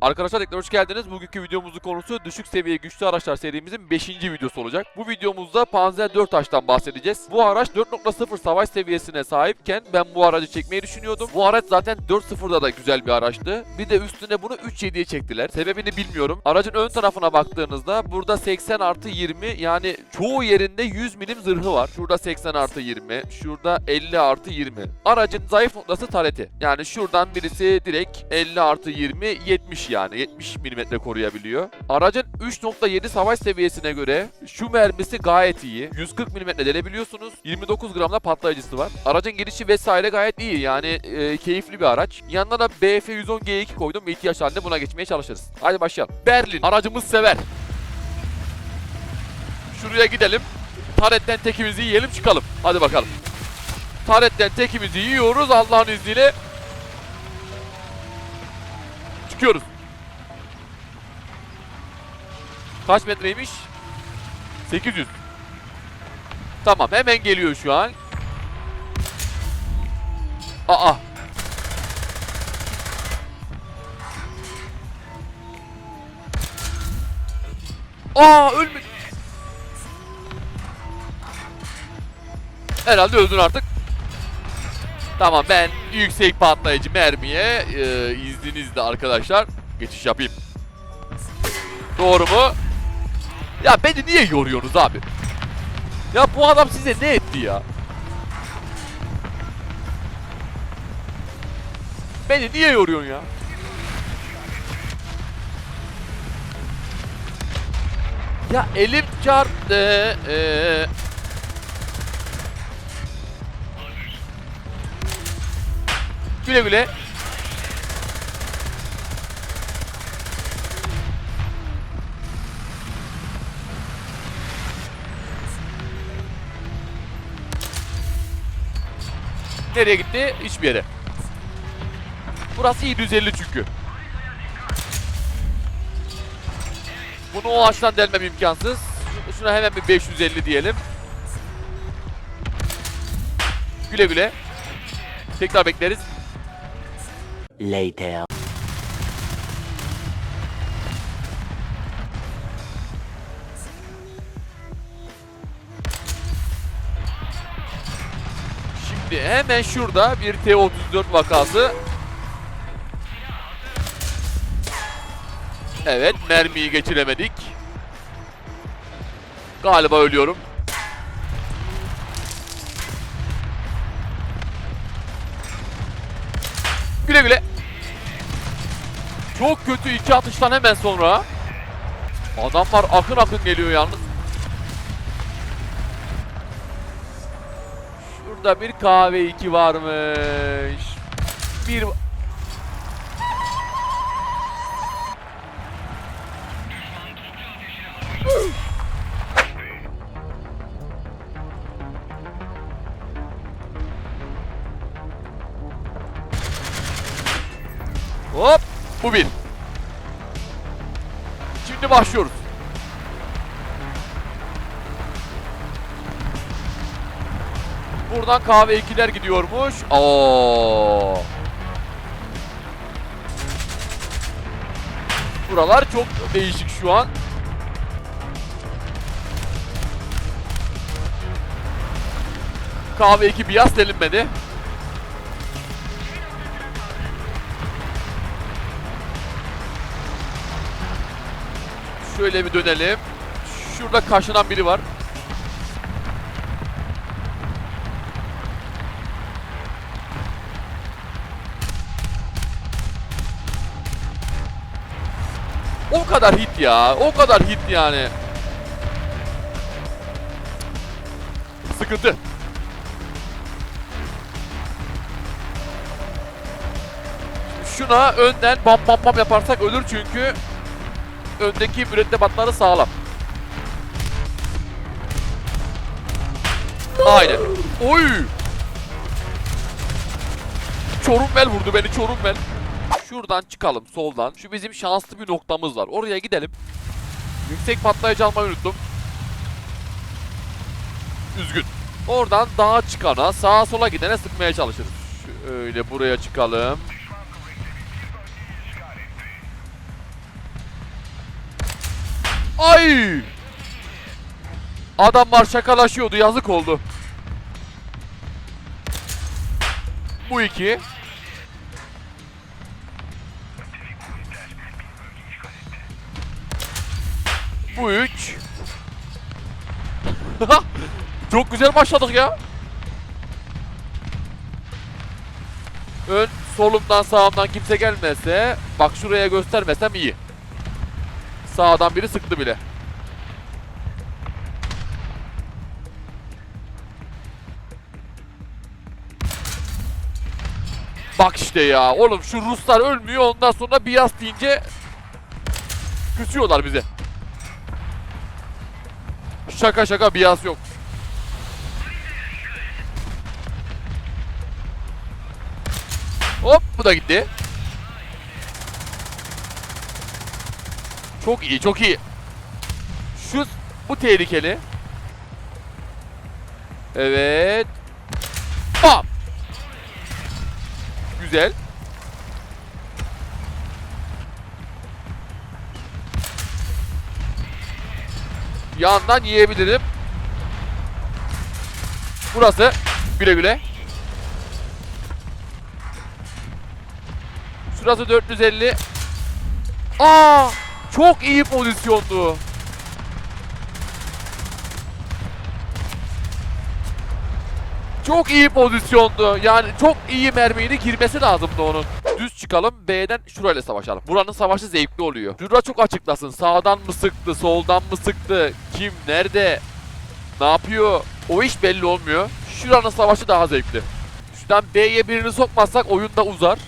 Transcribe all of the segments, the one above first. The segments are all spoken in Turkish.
Arkadaşlar tekrar hoş geldiniz. Bugünkü videomuzun konusu düşük seviye güçlü araçlar serimizin 5. videosu olacak. Bu videomuzda Panzer 4H'tan bahsedeceğiz. Bu araç 4.0 savaş seviyesine sahipken ben bu aracı çekmeyi düşünüyordum. Bu araç zaten 4.0'da da güzel bir araçtı. Bir de üstüne bunu 3.7'ye çektiler. Sebebini bilmiyorum. Aracın ön tarafına baktığınızda burada 80 artı 20 yani çoğu yerinde 100 milim zırhı var. Şurada 80 artı 20, şurada 50 artı 20. Aracın zayıf noktası tareti. Yani şuradan birisi direkt 50 artı 20, 70 yani 70 milimetre koruyabiliyor. Aracın 3.7 savaş seviyesine göre şu mermisi gayet iyi. 140 milimetre delebiliyorsunuz. 29 gramda patlayıcısı var. Aracın girişi vesaire gayet iyi yani e, keyifli bir araç. Yanına da BF 110 G2 koydum. İhtiyaç halinde buna geçmeye çalışırız. Hadi başlayalım. Berlin aracımız sever. Şuraya gidelim. Taretten tekimizi yiyelim çıkalım. Hadi bakalım. Taretten tekimizi yiyoruz Allah'ın izniyle. Çıkıyoruz. Kaç metreymiş? 800. Tamam hemen geliyor şu an. Aa. Aa ölme. Herhalde öldün artık. Tamam ben yüksek patlayıcı mermiye e, izninizle arkadaşlar geçiş yapayım. Doğru mu? Ya beni niye yoruyorsunuz abi? Ya bu adam size ne etti ya? Beni niye yoruyorsun ya? Ya elim çarptı. Ee, güle güle. Nereye gitti? Hiçbir yere. Burası 750 çünkü. Bunu o açıdan delmem imkansız. Şuna hemen bir 550 diyelim. Güle güle. Tekrar bekleriz. Later. Şimdi hemen şurada bir T-34 vakası. Evet mermiyi geçiremedik. Galiba ölüyorum. Güle güle. Çok kötü iki atıştan hemen sonra. Adamlar akın akın geliyor yalnız. Şurada bir kahve iki varmış. Bir Hop bu bir. Şimdi başlıyoruz. Buradan kahve ikiler gidiyormuş. Oo. Buralar çok değişik şu an. Kahve iki biyaz delinmedi. Şöyle bir dönelim. Şurada kaşınan biri var. O kadar hit ya. O kadar hit yani. Sıkıntı. Şuna önden bam bam bam yaparsak ölür çünkü öndeki mürettebatları sağlam. Aynen. Oy! Çorumbel vurdu beni Çorumbel. Şuradan çıkalım soldan. Şu bizim şanslı bir noktamız var. Oraya gidelim. Yüksek patlayıcı almayı unuttum. Üzgün. Oradan dağa çıkana, sağa sola gidene sıkmaya çalışırız. Şöyle buraya çıkalım. Ay! Adamlar şakalaşıyordu yazık oldu. Bu iki. Bu üç. Çok güzel başladık ya. Ön solumdan sağımdan kimse gelmese bak şuraya göstermesem iyi. Sağdan biri sıktı bile. Bak işte ya. Oğlum şu Ruslar ölmüyor ondan sonra Biyas deyince küsüyorlar bize. Şaka şaka Biyas yok. Hop bu da gitti. Çok iyi çok iyi. Şu bu tehlikeli. Evet. Bam. Güzel. Yandan yiyebilirim. Burası. Güle güle. Şurası 450. Aa! Çok iyi pozisyondu. Çok iyi pozisyondu. Yani çok iyi mermiyle girmesi lazımdı onun. Düz çıkalım B'den şurayla savaşalım. Buranın savaşı zevkli oluyor. Şura çok açıklasın. Sağdan mı sıktı, soldan mı sıktı, kim, nerede, ne yapıyor? O iş belli olmuyor. Şuranın savaşı daha zevkli. Şuradan B'ye birini sokmazsak oyun da uzar.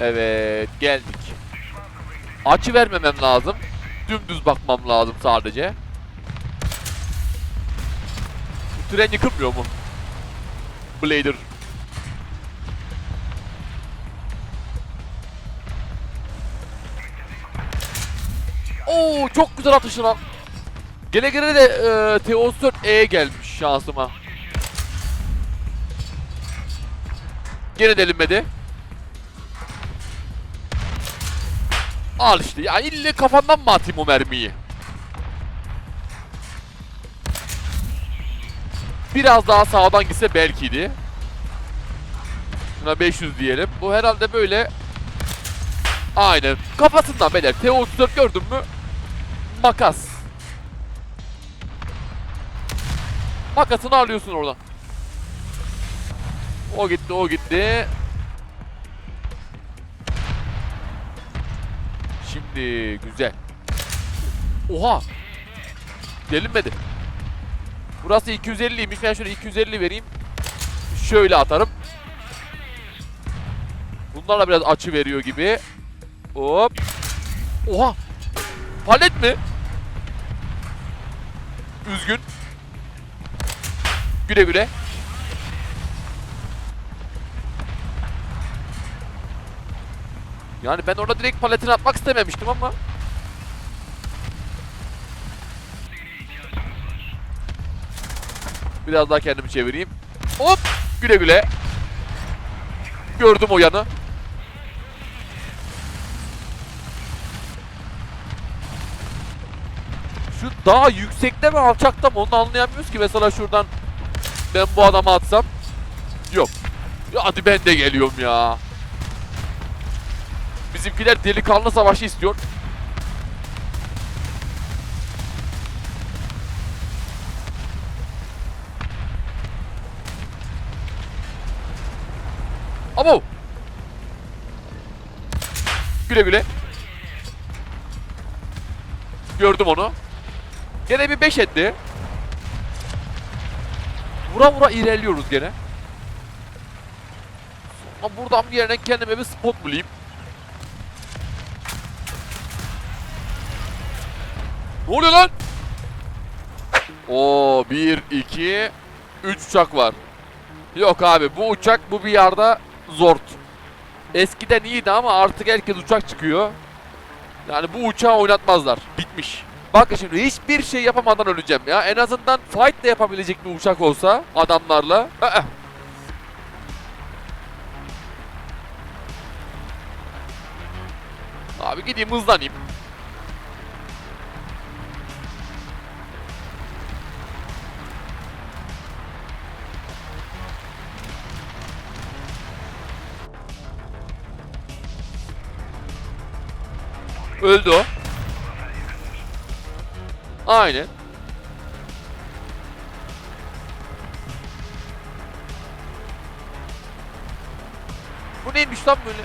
Evet geldik. Açı vermemem lazım. Dümdüz bakmam lazım sadece. Bu tren yıkılmıyor mu? Blader. Oo çok güzel atışı lan. Gele gele de e, T34E gelmiş şansıma. Gene delinmedi. Al işte ya ille kafandan mı atayım o mermiyi? Biraz daha sağdan gitse belkiydi. Buna 500 diyelim. Bu herhalde böyle Aynen. Kafasından beyler. T34 gördün mü? Makas. Makasını alıyorsun oradan. O gitti, o gitti. Şimdi güzel. Oha. Delinmedi. Burası 250'ymiş. Ben şöyle 250 vereyim. Şöyle atarım. Bunlarla biraz açı veriyor gibi. Hop. Oha. Palet mi? Üzgün. Güle güle. Yani ben orada direkt paletini atmak istememiştim ama. Biraz daha kendimi çevireyim. Hop! Güle güle. Gördüm o yanı. Şu daha yüksekte mi alçakta mı onu anlayamıyoruz ki. Mesela şuradan ben bu adamı atsam. Yok. Ya hadi ben de geliyorum ya. Bizimkiler delikanlı savaşı istiyor. Abo! Güle güle. Gördüm onu. Gene bir 5 etti. Vura vura ilerliyoruz gene. Ama buradan bir yerden kendime bir spot bulayım. Ne oluyor lan? Oo 1 2 3 uçak var. Yok abi bu uçak bu bir yarda zort. Eskiden iyiydi ama artık herkes uçak çıkıyor. Yani bu uçağı oynatmazlar. Bitmiş. Bakın şimdi hiçbir şey yapamadan öleceğim ya. En azından fight de yapabilecek bir uçak olsa adamlarla. Aa. Abi gideyim hızlanayım. Öldü o. Aynen. Bu neymiş lan böyle?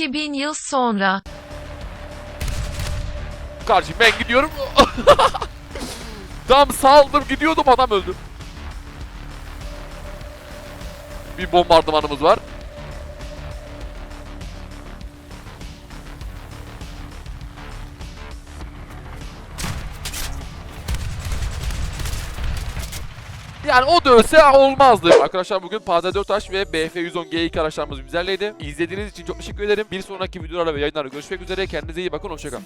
...2000 yıl sonra... Kardeşim ben gidiyorum. Tam saldım gidiyordum adam öldü. Bir bombardımanımız var. Yani o da ölse olmazdı. Arkadaşlar bugün Panzer 4 H ve BF110 G2 araçlarımız bizlerleydi. İzlediğiniz için çok teşekkür ederim. Bir sonraki videolarla ve yayınlarda görüşmek üzere. Kendinize iyi bakın. Hoşçakalın.